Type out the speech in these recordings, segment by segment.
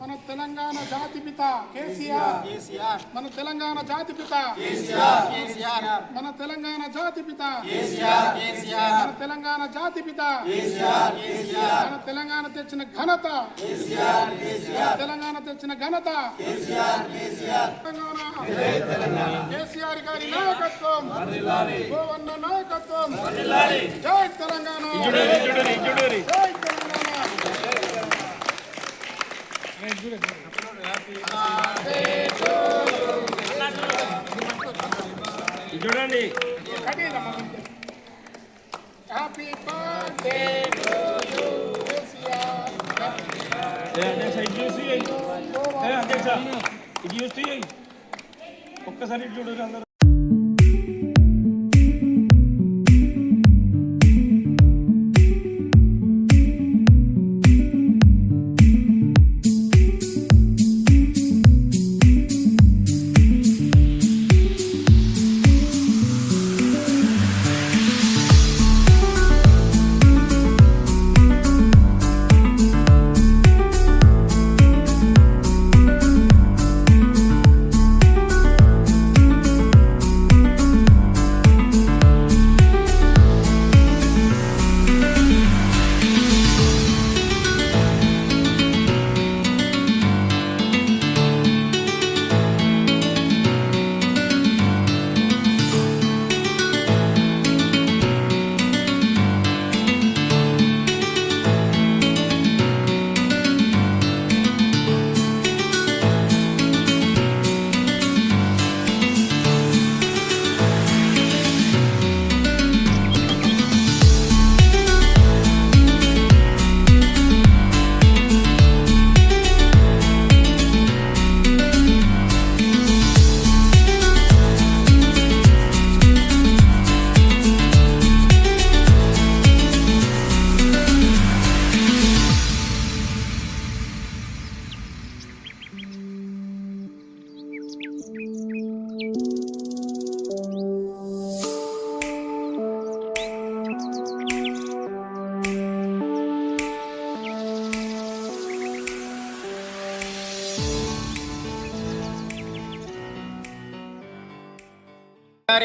మన తెలంగాణ జాతిపిత కేసీఆర్. కేసీఆర్. మన తెలంగాణ జాతిపిత కేసీఆర్. మన తెలంగాణ కేసీఆర్. కేసీఆర్. మన తెలంగాణ కేసీఆర్. కేసీఆర్. మన తెలంగాణ తెచ్చిన ఘనత తెలంగాణ తెచ్చిన ఘనత కేసీఆర్. గారి నాయకత్వం. గోవన్న నాయకత్వం. జై తెలంగాణ జై తెలంగాణ చూడండి. హ్యాపీ బర్త్డే టు యు ఇది చూసి. ఏ అధ్యక్ష ఇది చూసి. ఒక్కసారి చూడండి అందరూ.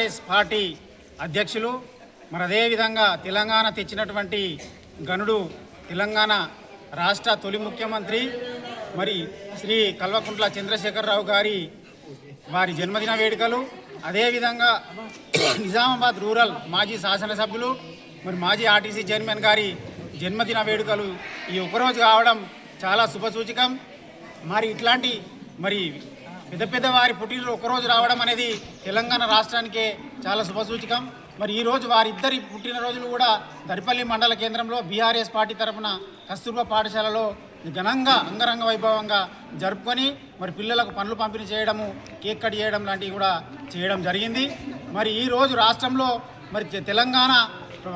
టీఆర్ఎస్ పార్టీ అధ్యక్షులు మరి అదేవిధంగా తెలంగాణ తెచ్చినటువంటి గనుడు తెలంగాణ రాష్ట్ర తొలి ముఖ్యమంత్రి మరి శ్రీ కల్వకుంట్ల చంద్రశేఖరరావు గారి వారి జన్మదిన వేడుకలు అదేవిధంగా నిజామాబాద్ రూరల్ మాజీ శాసనసభ్యులు మరి మాజీ ఆర్టీసీ చైర్మన్ గారి జన్మదిన వేడుకలు ఈ ఒకరోజు కావడం చాలా శుభసూచకం. మరి ఇట్లాంటి మరి పెద్ద పెద్ద వారి పుట్టినరోజు ఒకరోజు రావడం అనేది తెలంగాణ రాష్ట్రానికే చాలా శుభసూచకం. మరి ఈ రోజు వారిద్దరి పుట్టినరోజులు కూడా దరిపల్లి మండల కేంద్రంలో బీఆర్ఎస్ పార్టీ తరఫున కస్తూర్బా పాఠశాలలో ఘనంగా అంగరంగ వైభవంగా జరుపుకొని మరి పిల్లలకు పనులు పంపిణీ చేయడము కేక్ కట్ చేయడం లాంటివి కూడా చేయడం జరిగింది. మరి ఈ రోజు రాష్ట్రంలో మరి తెలంగాణ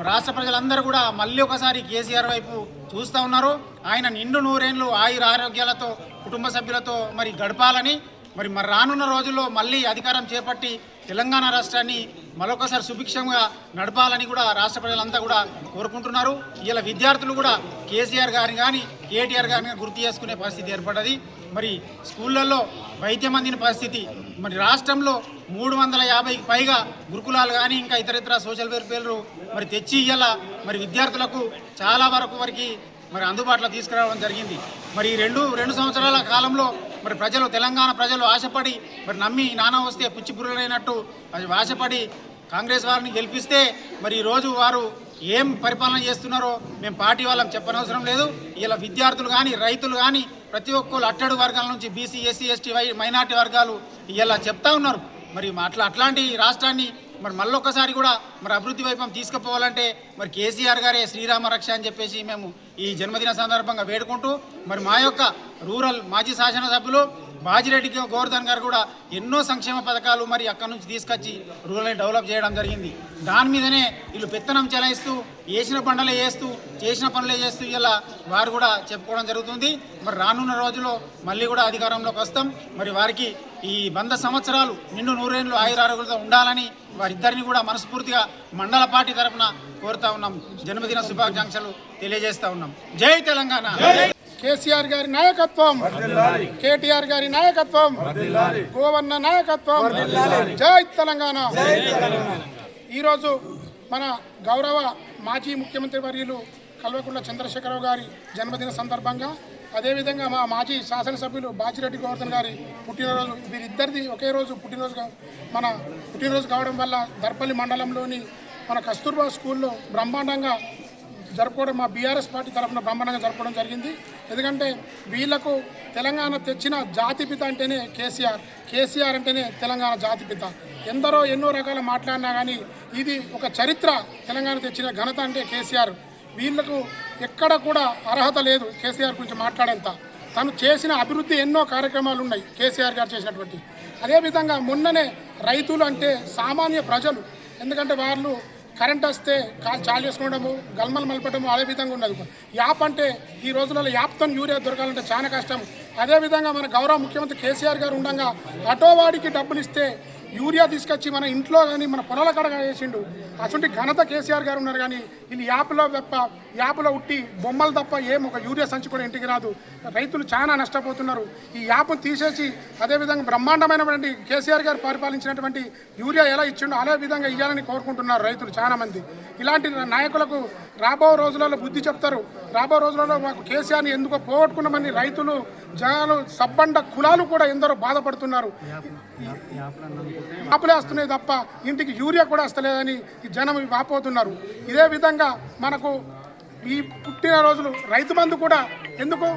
రాష్ట్ర ప్రజలందరూ కూడా మళ్ళీ ఒకసారి కేసీఆర్ వైపు చూస్తూ ఉన్నారు. ఆయన నిండు నూరేళ్ళు ఆయుర ఆరోగ్యాలతో కుటుంబ సభ్యులతో మరి గడపాలని మరి మరి రానున్న రోజుల్లో మళ్ళీ అధికారం చేపట్టి తెలంగాణ రాష్ట్రాన్ని మరొకసారి సుభిక్షంగా నడపాలని కూడా రాష్ట్ర ప్రజలంతా కూడా కోరుకుంటున్నారు. ఇలా విద్యార్థులు కూడా కేసీఆర్ గారిని కానీ కేటీఆర్ గారిని కానీ గుర్తు చేసుకునే పరిస్థితి ఏర్పడ్డది. మరి స్కూళ్ళల్లో వైద్యం అందిన పరిస్థితి మరి రాష్ట్రంలో మూడు వందల యాభైకి పైగా గురుకులాలు కానీ ఇంకా ఇతరితర సోషల్ వెల్ఫేర్లు మరి తెచ్చి ఇలా మరి విద్యార్థులకు చాలా వరకు వరకు మరి అందుబాటులో తీసుకురావడం జరిగింది. మరి రెండు రెండు సంవత్సరాల కాలంలో మరి ప్రజలు తెలంగాణ ప్రజలు ఆశపడి మరి నమ్మి నానా వస్తే పుచ్చిపురులైనట్టు అది ఆశపడి కాంగ్రెస్ వారిని గెలిపిస్తే మరి ఈరోజు వారు ఏం పరిపాలన చేస్తున్నారో మేము పార్టీ వాళ్ళకి చెప్పనవసరం లేదు. ఇలా విద్యార్థులు కానీ రైతులు కానీ ప్రతి ఒక్కరు అట్టడు వర్గాల నుంచి బీసీ ఎస్సీ ఎస్టీ వై మైనార్టీ వర్గాలు ఇలా చెప్తా ఉన్నారు. మరి అట్లా అట్లాంటి రాష్ట్రాన్ని మరి మళ్ళొక్కసారి కూడా మరి అభివృద్ధి వైపు తీసుకుపోవాలంటే మరి కేసీఆర్ గారే శ్రీరామ రక్ష అని చెప్పేసి మేము ఈ జన్మదిన సందర్భంగా వేడుకుంటూ మరి మా యొక్క రూరల్ మాజీ శాసనసభ్యులు బాజిరెడ్డి గోవర్ధన్ గారు కూడా ఎన్నో సంక్షేమ పథకాలు మరి అక్కడి నుంచి తీసుకొచ్చి రూరల్ని డెవలప్ చేయడం జరిగింది. దాని మీదనే వీళ్ళు పెత్తనం చెలాయిస్తూ వేసిన పంటలే వేస్తూ చేసిన పనులే చేస్తూ ఇలా వారు కూడా చెప్పుకోవడం జరుగుతుంది. మరి రానున్న రోజుల్లో మళ్ళీ కూడా అధికారంలోకి వస్తాం. మరి వారికి ఈ వంద సంవత్సరాలు నిండు నూరేళ్ళు ఆయురారోగ్యంతో ఉండాలని వారిద్దరిని కూడా మనస్ఫూర్తిగా మండల పార్టీ తరఫున కోరుతా ఉన్నాం. జన్మదిన శుభాకాంక్షలు తెలియజేస్తా ఉన్నాం. జై తెలంగాణ! కేసీఆర్ గారి నాయకత్వం. కేటీఆర్ గారి నాయకత్వం. గోవన్న నాయకత్వం. జై తెలంగాణ. ఈరోజు మన గౌరవ మాజీ ముఖ్యమంత్రి వర్యులు కల్వకుంట్ల చంద్రశేఖరరావు గారి జన్మదిన సందర్భంగా అదేవిధంగా మా మాజీ శాసనసభ్యులు బాజిరెడ్డి గోవర్ధన్ గారి పుట్టినరోజు వీరిద్దరిది ఒకే రోజు పుట్టినరోజు మన పుట్టినరోజు కావడం వల్ల దర్పల్లి మండలంలోని మన కస్తూర్బా స్కూల్లో బ్రహ్మాండంగా జరుపుకోవడం మా బీఆర్ఎస్ పార్టీ తరఫున బ్రహ్మాండంగా జరపడం జరిగింది. ఎందుకంటే వీళ్ళకు తెలంగాణ తెచ్చిన జాతిపిత అంటేనే కేసీఆర్ కేసీఆర్ అంటేనే తెలంగాణ జాతిపిత ఎందరో ఎన్నో రకాల మాట్లాడినా కానీ ఇది ఒక చరిత్ర తెలంగాణ తెచ్చిన ఘనత అంటే కేసీఆర్. వీళ్ళకు ఎక్కడ కూడా అర్హత లేదు కేసీఆర్ గురించి మాట్లాడేంత. తను చేసిన అభివృద్ధి ఎన్నో కార్యక్రమాలు ఉన్నాయి కేసీఆర్ గారు చేసినటువంటి. అదేవిధంగా మొన్ననే రైతులు అంటే సామాన్య ప్రజలు. ఎందుకంటే వాళ్ళు కరెంట్ వస్తే కాలు చాలు చేసుకోవడము గల్మలు మలపడము అదే విధంగా ఉన్నది. యాప్ అంటే ఈ రోజులలో యాప్తో యూరియా దొరకాలంటే చాలా కష్టం. అదేవిధంగా మన గౌరవ ముఖ్యమంత్రి కేసీఆర్ గారు ఉండగా అటోవాడికి డబ్బులు ఇస్తే యూరియా తీసుకొచ్చి మన ఇంట్లో కానీ మన పొలాల కడగా వేసిండు అటువంటి ఘనత కేసీఆర్ గారు ఉన్నారు కానీ వీళ్ళు యాప్లో తప్ప యాప్లో ఉట్టి బొమ్మలు తప్ప ఏం ఒక యూరియా సంచి కూడా ఇంటికి రాదు. రైతులు చాలా నష్టపోతున్నారు. ఈ యాప్ను తీసేసి అదేవిధంగా బ్రహ్మాండమైనటువంటి కేసీఆర్ గారు పరిపాలించినటువంటి యూరియా ఎలా ఇచ్చిండో అదే విధంగా ఇవ్వాలని కోరుకుంటున్నారు రైతులు చాలామంది ఇలాంటి నాయకులకు రాబో రోజులలో బుద్ధి చెప్తారు. రాబో రోజులలో మాకు కేసీఆర్ని ఎందుకో పోగొట్టుకున్నామని రైతులు జనాలు సబ్బండ కులాలు కూడా ఎందరో బాధపడుతున్నారు. ఆపులే వస్తున్నాయి తప్ప ఇంటికి యూరియా కూడా వస్తలేదని ఈ జనం వాపోతున్నారు. ఇదే విధంగా మనకు ఈ పుట్టిన రోజులు రైతు బంధు కూడా ఎందుకు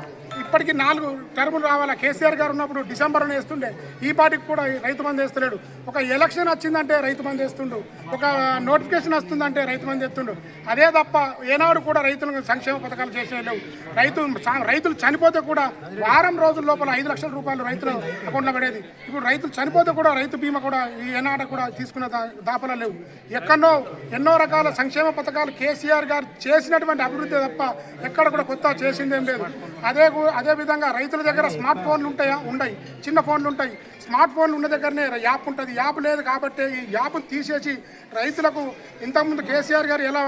ఇప్పటికి నాలుగు టర్ములు రావాలా. కేసీఆర్ గారు ఉన్నప్పుడు డిసెంబర్లో వేస్తుండే. ఈ పాటికి కూడా రైతు బంధు వేస్తలేడు. ఒక ఎలక్షన్ వచ్చిందంటే రైతు బంధు వేస్తుండు. ఒక నోటిఫికేషన్ వస్తుందంటే రైతు బంధు వేస్తుండు. అదే తప్ప ఏనాడు కూడా రైతులకు సంక్షేమ పథకాలు చేసే లేవు. రైతు చా- రైతులు చనిపోతే కూడా వారం రోజుల లోపల ఐదు లక్షల రూపాయలు రైతుల అకౌంట్లో పడేది. ఇప్పుడు రైతులు చనిపోతే కూడా రైతు బీమా కూడా ఈ ఏనాడు కూడా తీసుకున్న దా- దాపలా లేవు. ఎక్కడో ఎన్నో రకాల సంక్షేమ పథకాలు కేసీఆర్ గారు చేసినటువంటి అభివృద్ధి తప్ప ఎక్కడ కూడా కొత్త చేసిందేం లేదు. అదే గు- అదే విధంగా రైతుల దగ్గర స్మార్ట్ ఫోన్లు ఉంటాయా? ఉండయి. చిన్న ఫోన్లు ఉంటాయి. స్మార్ట్ ఫోన్లు ఉన్న దగ్గరనే యాప్ ఉంటుంది. యాప్ లేదు కాబట్టి ఈ యాప్ తీసేసి రైతులకు ఇంతకుముందు కేసీఆర్ గారు ఎలా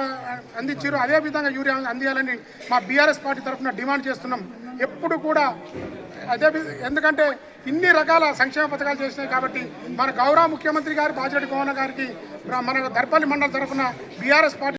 అందించారో అదే విధంగా యూరియా అందియాలని మా బీఆర్ఎస్ పార్టీ తరఫున డిమాండ్ చేస్తున్నాం. ఎప్పుడు కూడా అదే ఎందుకంటే ఇన్ని రకాల సంక్షేమ పథకాలు చేసినాయి కాబట్టి మన గౌరవ ముఖ్యమంత్రి గారు బాజిరెడ్డి గోవన్న గారికి మన దర్పల్లి మండలి తరఫున బీఆర్ఎస్ పార్టీ